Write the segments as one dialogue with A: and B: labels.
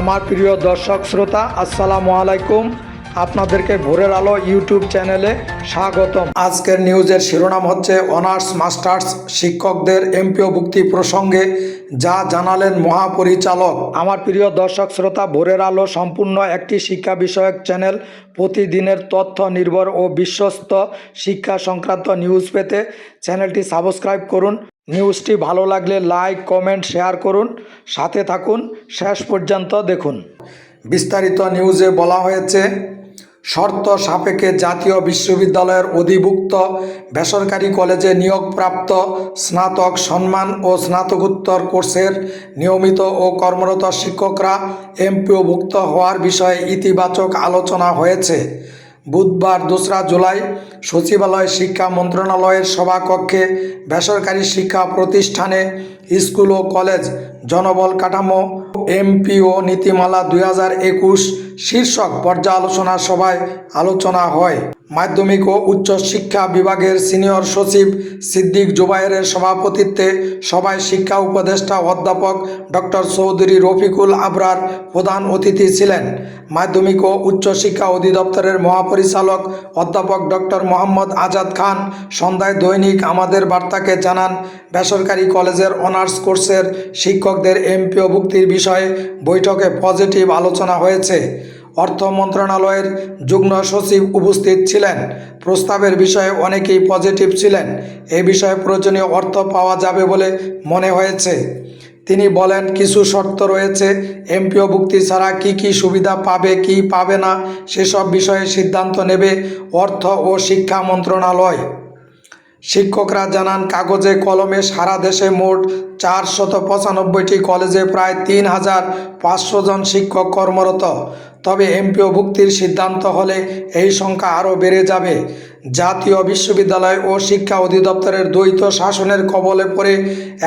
A: আমার প্রিয় দর্শক শ্রোতা, আসসালামু আলাইকুম। আপনাদেরকে ভোরের আলো ইউটিউব চ্যানেলে স্বাগতম। আজকের নিউজের শিরোনাম হচ্ছে অনার্স মাস্টার্স শিক্ষকদের এমপিওভুক্তি প্রসঙ্গে যা জানালেন মহাপরিচালক। আমার প্রিয় দর্শক শ্রোতা, ভোরের আলো সম্পূর্ণ একটি শিক্ষা বিষয়ক চ্যানেল। প্রতিদিনের তথ্য নির্ভর ও বিশ্বস্ত শিক্ষা সংক্রান্ত নিউজ পেতে চ্যানেলটি সাবস্ক্রাইব করুন। নিউজটি ভালো লাগলে লাইক, কমেন্ট, শেয়ার করুন। সাথে থাকুন। শেষ পর্যন্ত দেখুন। বিস্তারিত নিউজে বলা হয়েছে, শর্ত সাপেক্ষে জাতীয় বিশ্ববিদ্যালয়ের অধিভুক্ত বেসরকারি কলেজে নিয়োগপ্রাপ্ত স্নাতক সম্মান ও স্নাতকোত্তর কোর্সের নিয়মিত ও কর্মরত শিক্ষকরা এমপিওভুক্ত হওয়ার বিষয়ে ইতিবাচক আলোচনা হয়েছে। বুধবার দোসরা জুলাই সচিবালয় শিক্ষা মন্ত্রণালয়ের সভাকক্ষে বেসরকারি শিক্ষা প্রতিষ্ঠানে স্কুল ও কলেজ জনবল কাঠামো এমপিও নীতিমালা দুই হাজার একুশ শীর্ষক পর্যালোচনা সভায় আলোচনা হয়। মাধ্যমিক ও উচ্চ শিক্ষা বিভাগের সিনিয়র সচিব সিদ্দিক জুবাইরের সভাপতিত্বে সভায় শিক্ষা উপদেষ্টা অধ্যাপক ডক্টর চৌধুরী রফিকুল আবরার প্রধান অতিথি ছিলেন। মাধ্যমিক ও উচ্চ শিক্ষা অধিদপ্তরের মহাপরিচালক অধ্যাপক ডক্টর মোহাম্মদ আজাদ খান সন্ধ্যায় দৈনিক আমাদের বার্তাকে জানান, বেসরকারি কলেজের অনার্স কোর্সের শিক্ষকদের এমপিওভুক্তির বিষয়ে বৈঠকে পজিটিভ আলোচনা হয়েছে। অর্থ মন্ত্রণালয়ের যুগ্ম সচিব উপস্থিত ছিলেন। প্রস্তাবের বিষয়ে অনেকেই পজিটিভ ছিলেন। এ বিষয়ে প্রয়োজনীয় অর্থ পাওয়া যাবে বলে মনে হয়েছে। তিনি বলেন, কিছু শর্ত রয়েছে। এমপিও এমপিওভুক্তি ছাড়া কি কি সুবিধা পাবে, কি পাবে না, সেসব বিষয়ে সিদ্ধান্ত নেবে অর্থ ও শিক্ষা মন্ত্রণালয়। শিক্ষকরা জানান, কাগজে কলমে সারা দেশে মোট চারশত পঁচানব্বইটি কলেজে প্রায় তিন হাজার পাঁচশো জন শিক্ষক কর্মরত। তবে এমপিও এমপিওভুক্তির সিদ্ধান্ত হলে এই সংখ্যা আরও বেড়ে যাবে। জাতীয় বিশ্ববিদ্যালয় ও শিক্ষা অধিদপ্তরের দ্বৈত শাসনের কবলে পড়ে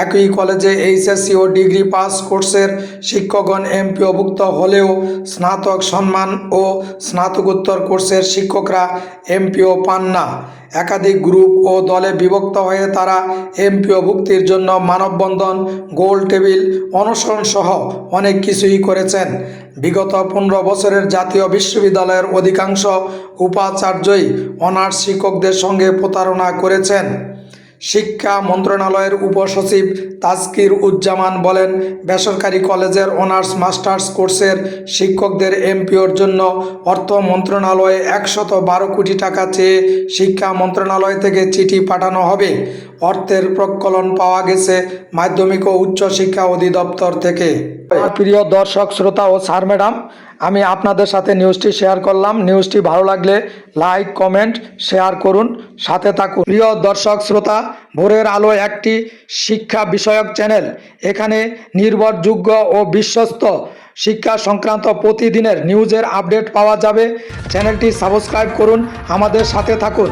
A: একই কলেজে এইচএসসি ও ডিগ্রি পাস কোর্সের শিক্ষকগণ এমপিওভুক্ত হলেও স্নাতক সম্মান ও স্নাতকোত্তর কোর্সের শিক্ষকরা এমপিও পান না। একাধিক গ্রুপ ও দলে বিভক্ত হয়ে তারা এমপিও এমপিওভুক্তির জন্য মানববন্ধন গোল টেবিল অনশন সহ অনেক কিছুই করেছেন। বিগত পনেরো বছরের জাতীয় বিশ্ববিদ্যালয়ের অধিকাংশ উপাচার্যই অনার্স শিক্ষকদের সঙ্গে প্রতারণা করেছেন। শিক্ষা মন্ত্রণালয়ের উপসচিব তাজকির উজ্জামান বলেন, বেসরকারি কলেজের অনার্স মাস্টার্স কোর্সের শিক্ষকদের এমপিওর জন্য অর্থ মন্ত্রণালয়ে একশত বারো কোটি টাকা চেয়ে শিক্ষা মন্ত্রণালয় থেকে চিঠি পাঠানো হবে। অর্থের প্রকলন পাওয়া গেছে মাধ্যমিক ও উচ্চ শিক্ষা অধিদপ্তর থেকে। প্রিয় দর্শক, শ্রোতা ও স্যার, ম্যাডাম, আমি আপনাদের সাথে নিউজটি শেয়ার করলাম। নিউজটি ভালো লাগলে লাইক, কমেন্ট, শেয়ার করুন, সাথে থাকুন। প্রিয় দর্শক, শ্রোতা, ভোরের আলো একটি শিক্ষা বিষয়ক চ্যানেল। এখানে নির্ভরযোগ্য ও বিশ্বস্ত শিক্ষা সংক্রান্ত প্রতিদিনের নিউজের আপডেট পাওয়া যাবে। চ্যানেলটি সাবস্ক্রাইব করুন, আমাদের সাথে থাকুন।